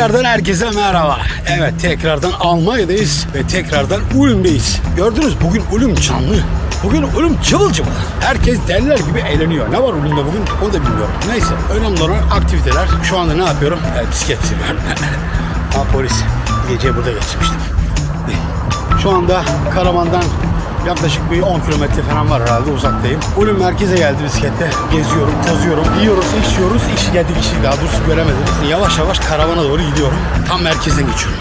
Tekrardan herkese merhaba. Evet tekrardan Almanya'dayız ve tekrardan Ulm'deyiz. Gördünüz bugün Ulm canlı. Bugün Ulm cıvıl cıvıl. Herkes deliler gibi eğleniyor. Ne var Ulm'de bugün onu da bilmiyorum. Neyse önemli olan aktiviteler. Şu anda ne yapıyorum? Evet, bisiklet sürüyorum. ha polis. Gece burada geçmiştim. Şu anda Karaman'dan yaklaşık bir 10 kilometre falan var herhalde uzaktayım. Ulum merkeze geldi bisiklette. Geziyorum, tozuyorum, yiyoruz, içiyoruz. İş geldik işi daha doğrusu göremedim. Yavaş yavaş karavana doğru gidiyorum. Tam merkezden geçiyorum.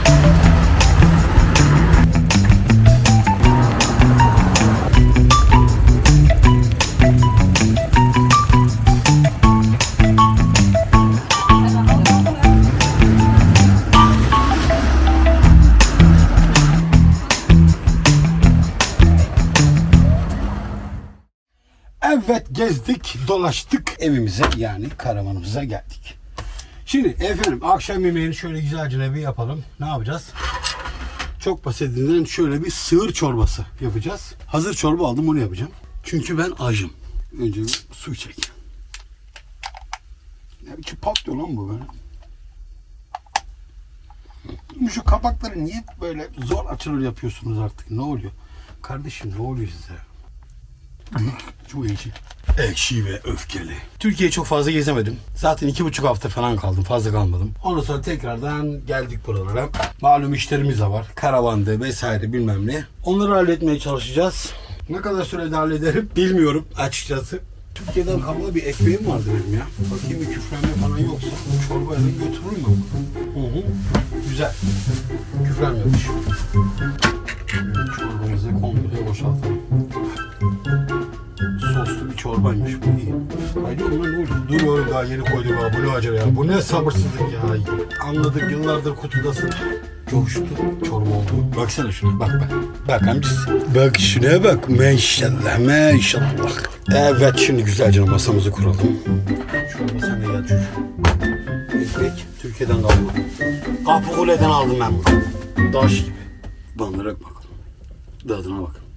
Evet gezdik, dolaştık evimize yani karavanımıza geldik. Şimdi efendim akşam yemeğini şöyle güzelce bir yapalım. Ne yapacağız? Çok basitinden şöyle bir sığır çorbası yapacağız. Hazır çorba aldım onu yapacağım. Çünkü ben acım. Önce bir su çek. Ne biçim patlıyor lan bu böyle? Şu kapakları niye böyle zor açılır yapıyorsunuz artık? Ne oluyor? Kardeşim ne oluyor size? Çok ekşi. Ekşi ve öfkeli. Türkiye'yi çok fazla gezemedim. Zaten iki buçuk hafta falan kaldım. Fazla kalmadım. Ondan sonra tekrardan geldik buralara. Malum işlerimiz de var. Karavandı vesaire bilmem ne. Onları halletmeye çalışacağız. Ne kadar sürede hallederim bilmiyorum açıkçası. Türkiye'den kalma bir ekmeğim vardı benim ya. Bakayım bir küflenme falan yoksa. Çorbayla götürür mü? Hı hı. Güzel. Küflenmemiş. Çorbamızı komple boşaltalım çorbaymış bu iyi. Haydi oğlum ne oldu? Dur oğlum daha yeni koyduk ha bu ne acele ya. Bu ne sabırsızlık ya. Anladık yıllardır kutudasın. Coştu çorba oldu. Baksana şuna bak bak. Bak amcası. Bak şuna bak maşallah maşallah. Evet şimdi güzelce masamızı kuralım. Çorba sen de gel çocuğum. Ekmek Türkiye'den kalma. Kapıkule'den aldım ben bunu. Daş gibi. Bandırarak bakalım. Tadına bakın.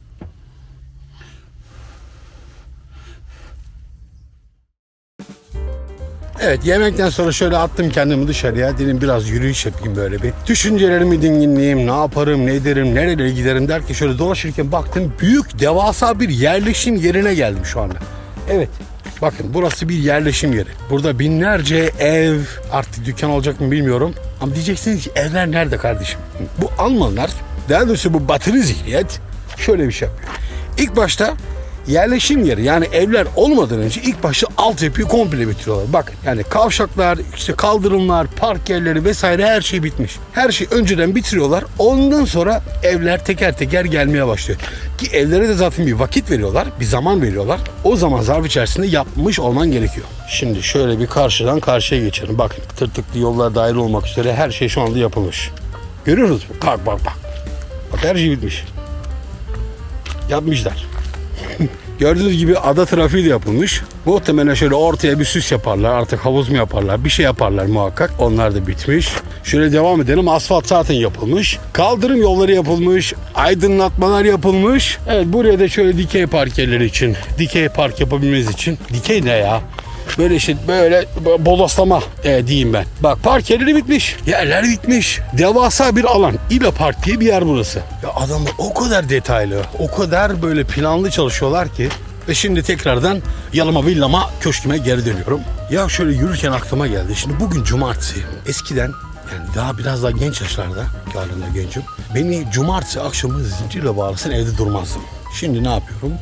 Evet yemekten sonra şöyle attım kendimi dışarıya. Dedim biraz yürüyüş yapayım böyle bir. Düşüncelerimi dinleyeyim, ne yaparım, ne ederim, nerelere giderim derken şöyle dolaşırken baktım büyük devasa bir yerleşim yerine geldim şu anda. Evet bakın burası bir yerleşim yeri. Burada binlerce ev artık dükkan olacak mı bilmiyorum. Ama diyeceksiniz ki evler nerede kardeşim? Bu Almanlar daha doğrusu bu batılı zihniyet şöyle bir şey yapıyor. İlk başta yerleşim yeri yani evler olmadan önce ilk başta altyapıyı komple bitiriyorlar. Bak yani kavşaklar, işte kaldırımlar, park yerleri vesaire her şey bitmiş. Her şeyi önceden bitiriyorlar. Ondan sonra evler teker teker gelmeye başlıyor. Ki evlere de zaten bir vakit veriyorlar, bir zaman veriyorlar. O zaman zarf içerisinde yapmış olman gerekiyor. Şimdi şöyle bir karşıdan karşıya geçelim. Bakın tırtıklı yollar dahil olmak üzere her şey şu anda yapılmış. Görüyorsunuz mu? Bak bak bak. Bak her şey bitmiş. Yapmışlar. Gördüğünüz gibi ada trafiği de yapılmış. Muhtemelen şöyle ortaya bir süs yaparlar. Artık havuz mu yaparlar? Bir şey yaparlar muhakkak. Onlar da bitmiş. Şöyle devam edelim. Asfalt zaten yapılmış. Kaldırım yolları yapılmış. Aydınlatmalar yapılmış. Evet buraya da şöyle dikey park yerleri için. Dikey park yapabilmeniz için. Dikey ne ya? Böyle işte böyle bodoslama e, diyeyim ben. Bak park yerleri bitmiş. Yerler bitmiş. Devasa bir alan. İla Park diye bir yer burası. Ya adamlar o kadar detaylı, o kadar böyle planlı çalışıyorlar ki. Ve şimdi tekrardan yalıma villama köşküme geri dönüyorum. Ya şöyle yürürken aklıma geldi. Şimdi bugün cumartesi. Eskiden yani daha biraz daha genç yaşlarda ki de gencim. Beni cumartesi akşamı zincirle bağlasın evde durmazdım. Şimdi ne yapıyorum?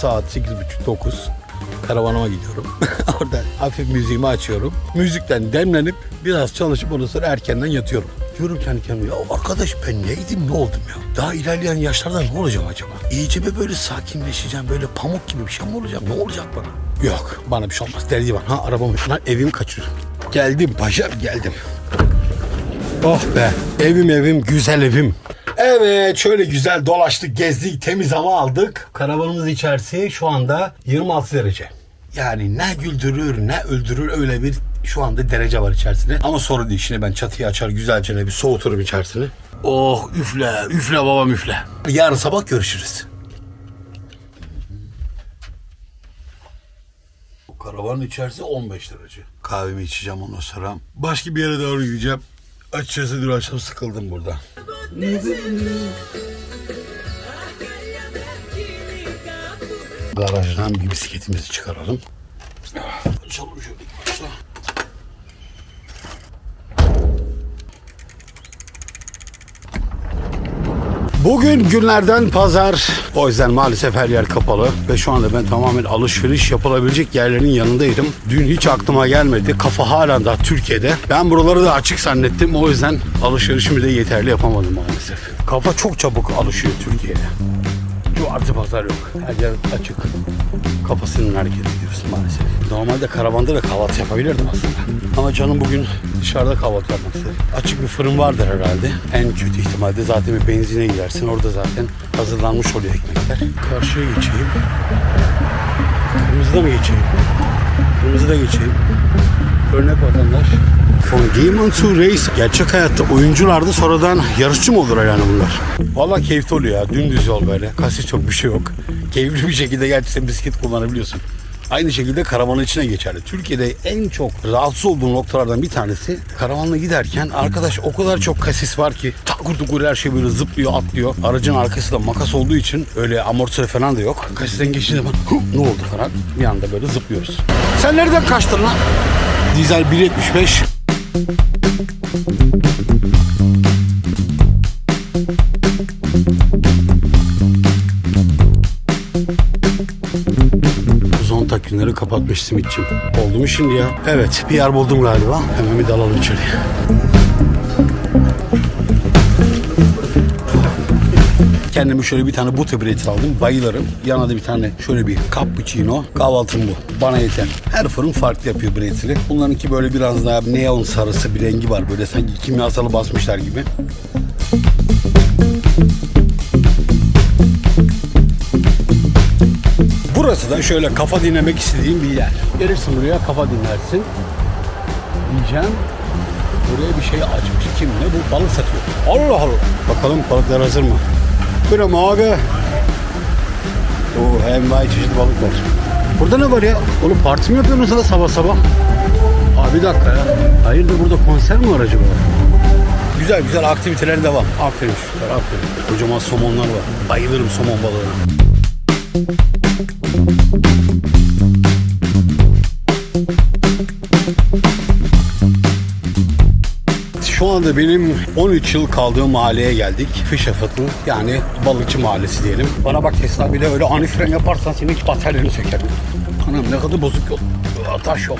Saat 8.30-9 karavanıma gidiyorum. Orada hafif müziğimi açıyorum. Müzikten demlenip biraz çalışıp ondan sonra erkenden yatıyorum. Diyorum kendi kendime ya arkadaş ben neydim ne oldum ya? Daha ilerleyen yaşlarda ne olacağım acaba? İyice bir böyle sakinleşeceğim böyle pamuk gibi bir şey mi olacağım? Ne olacak bana? Yok bana bir şey olmaz. Derdi var. Ha arabamı lan evimi kaçırıyorum. Geldim paşa geldim. Oh be evim evim güzel evim. Evet şöyle güzel dolaştık gezdik temiz hava aldık. Karavanımız içerisi şu anda 26 derece. Yani ne güldürür ne öldürür öyle bir şu anda derece var içerisinde. Ama sorun değil şimdi ben çatıyı açar güzelce bir soğuturum içerisini. Oh üfle üfle babam üfle. Yarın sabah görüşürüz. Karavanın içerisi 15 derece. Kahvemi içeceğim ondan sonra. Başka bir yere doğru gideceğim. Açıkçası dün akşam sıkıldım burada. Garajdan bir bisikletimizi çıkaralım. Açalım şöyle Bugün günlerden pazar. O yüzden maalesef her yer kapalı. Ve şu anda ben tamamen alışveriş yapılabilecek yerlerin yanındaydım. Dün hiç aklıma gelmedi. Kafa hala da Türkiye'de. Ben buraları da açık zannettim. O yüzden alışverişimi de yeterli yapamadım maalesef. Kafa çok çabuk alışıyor Türkiye'de. Cumartesi pazar yok. Her yer açık. Kafasının hareket ediyorsun maalesef. Normalde karavanda da kahvaltı yapabilirdim aslında. Ama canım bugün dışarıda kahvaltı yapmak istedi. Açık bir fırın vardır herhalde. En kötü ihtimalle zaten bir benzine gidersin. Orada zaten hazırlanmış oluyor ekmekler. Karşıya geçeyim. Kırmızıda mı geçeyim? Kırmızıda geçeyim. Örnek vatandaş. From Demon to Race. Gerçek hayatta oyuncularda sonradan yarışçı mı olur yani bunlar? Valla keyifli oluyor ya. Dümdüz yol böyle. Kasis çok bir şey yok. Keyifli bir şekilde gerçekten bisiklet kullanabiliyorsun. Aynı şekilde karavanın içine geçerli. Türkiye'de en çok rahatsız olduğum noktalardan bir tanesi karavanla giderken arkadaş o kadar çok kasis var ki takur tukur her şey böyle zıplıyor atlıyor. Aracın arkası da makas olduğu için öyle amortisör falan da yok. Kasisten geçtiği zaman "Hı, ne oldu falan bir anda böyle zıplıyoruz. Sen nereden kaçtın lan? Dizel 1.75 15 simitçim. Oldu mu şimdi ya? Evet bir yer buldum galiba. Hemen bir dalalım içeriye. Kendime şöyle bir tane but ebreti aldım. Bayılırım. Yanına da bir tane şöyle bir cappuccino. Kahvaltım bu. Bana yeter. Her fırın farklı yapıyor bretili. Bunlarınki böyle biraz daha neon sarısı bir rengi var. Böyle sanki kimyasalı basmışlar gibi. Burası da şöyle kafa dinlemek istediğim bir yer. Gelirsin buraya kafa dinlersin. Diyeceğim. Buraya bir şey açmış. Kim ne? Bu balık satıyor. Allah Allah. Bakalım balıklar hazır mı? Böyle abi. Oo envai çeşit balık var. Burada ne var ya? Oğlum parti mi yapıyorsunuz lan sabah sabah? Abi bir dakika ya. Hayırdır burada konser mi var acaba? Güzel güzel aktiviteler devam. Aferin çocuklar aferin. Kocaman somonlar var. Bayılırım somon balığına. Şu anda benim 13 yıl kaldığım mahalleye geldik. Fişefat'ın yani balıkçı mahallesi diyelim. Bana bak Tesla bile öyle ani fren yaparsan senin hiç bataryonu söker. Anam ne kadar bozuk yol. Taş yol.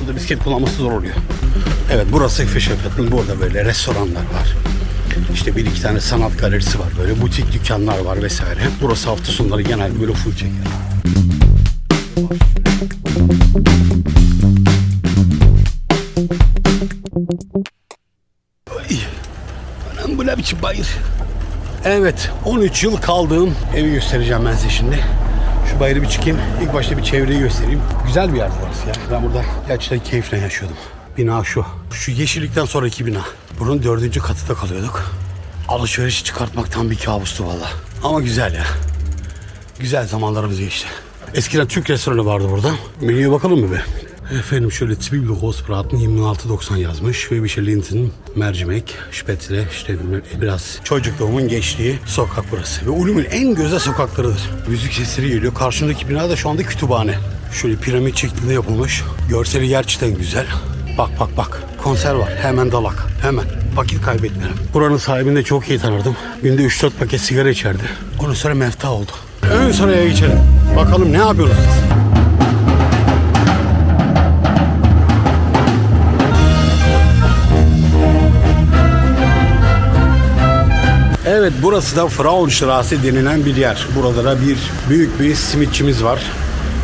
Burada bisiklet kullanması zor oluyor. Evet burası Fişefat'ın. Burada böyle restoranlar var. İşte bir iki tane sanat galerisi var. Böyle butik dükkanlar var vesaire. Burası hafta sonları genelde böyle full çeker. Anam bu ne biçim bayır. Evet 13 yıl kaldığım evi göstereceğim ben size şimdi. Şu bayırı bir çıkayım. İlk başta bir çevreyi göstereyim. Güzel bir yer burası ya. Ben burada gerçekten keyifle yaşıyordum. Bina şu. Şu yeşillikten sonraki bina. Bunun dördüncü katında kalıyorduk. Alışveriş çıkartmaktan bir kabustu valla. Ama güzel ya. Güzel zamanlarımız geçti. Eskiden Türk restoranı vardı burada. Menüye bakalım mı be? Efendim şöyle Zwiebel Rosbraten 26.90 yazmış ve bir şey Linton, mercimek, spätzle, işte biraz çocukluğumun geçtiği sokak burası. Ve Ulum'un en göze sokaklarıdır. Müzik sesleri geliyor. Karşımdaki bina da şu anda kütüphane. Şöyle piramit şeklinde yapılmış. Görseli gerçekten güzel. Bak bak bak. Konser var. Hemen dalak. Hemen. Vakit kaybetmeyelim. Buranın sahibini de çok iyi tanırdım. Günde 3-4 paket sigara içerdi. Ondan sonra mefta oldu. Ön sıraya geçelim. Bakalım ne yapıyorsunuz siz? Evet burası da Frauenstraße denilen bir yer. Burada da bir büyük bir simitçimiz var.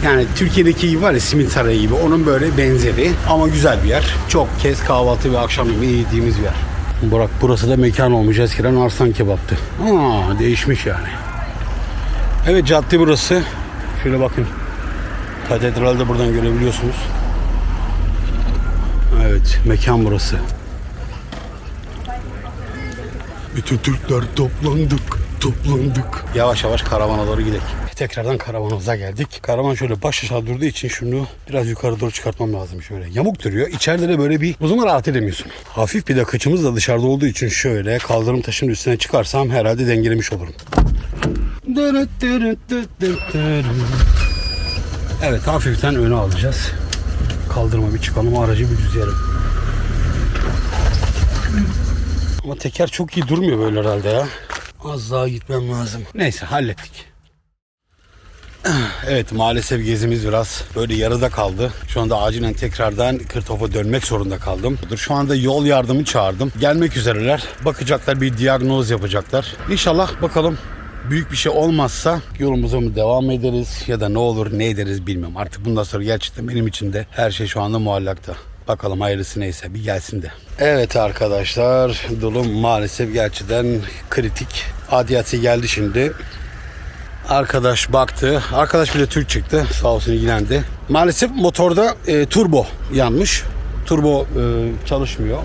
Yani Türkiye'deki gibi var ya simit sarayı gibi onun böyle benzeri ama güzel bir yer. Çok kez kahvaltı ve akşam yemeği yediğimiz bir yer. Burak burası da mekan olmuş eskiden Arslan kebaptı. Aa, değişmiş yani. Evet cadde burası. Şöyle bakın. Katedralde buradan görebiliyorsunuz. Evet mekan burası. Bütün Türkler toplandık, toplandık. Yavaş yavaş karavana doğru gidelim. Tekrardan karavanımıza geldik. Karavan şöyle baş aşağı durduğu için şunu biraz yukarı doğru çıkartmam lazım şöyle. Yamuk duruyor. İçeride de böyle bir zaman rahat edemiyorsun. Hafif bir de kıçımız da dışarıda olduğu için şöyle kaldırım taşının üstüne çıkarsam herhalde dengelemiş olurum. Evet hafiften öne alacağız. Kaldırma bir çıkalım aracı bir düzleyelim. Ama teker çok iyi durmuyor böyle herhalde ya. Az daha gitmem lazım. Neyse hallettik. Evet maalesef gezimiz biraz böyle yarıda kaldı. Şu anda acilen tekrardan Kırtof'a dönmek zorunda kaldım. Şu anda yol yardımı çağırdım. Gelmek üzereler. Bakacaklar bir diagnoz yapacaklar. İnşallah bakalım büyük bir şey olmazsa yolumuza mı devam ederiz ya da ne olur ne ederiz bilmiyorum. Artık bundan sonra gerçekten benim için de her şey şu anda muallakta. Bakalım hayırlısı neyse bir gelsin de. Evet arkadaşlar durum maalesef gerçekten kritik. Adiyatı geldi şimdi. Arkadaş baktı. Arkadaş bile Türk çıktı. Sağ olsun ilgilendi. Maalesef motorda e, turbo yanmış. Turbo e, çalışmıyor.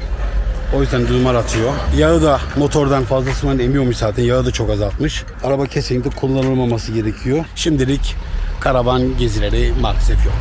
O yüzden dumar atıyor. Yağı da motordan fazlasından emiyormuş zaten. Yağı da çok azaltmış. Araba kesinlikle kullanılmaması gerekiyor. Şimdilik karavan gezileri maalesef yok.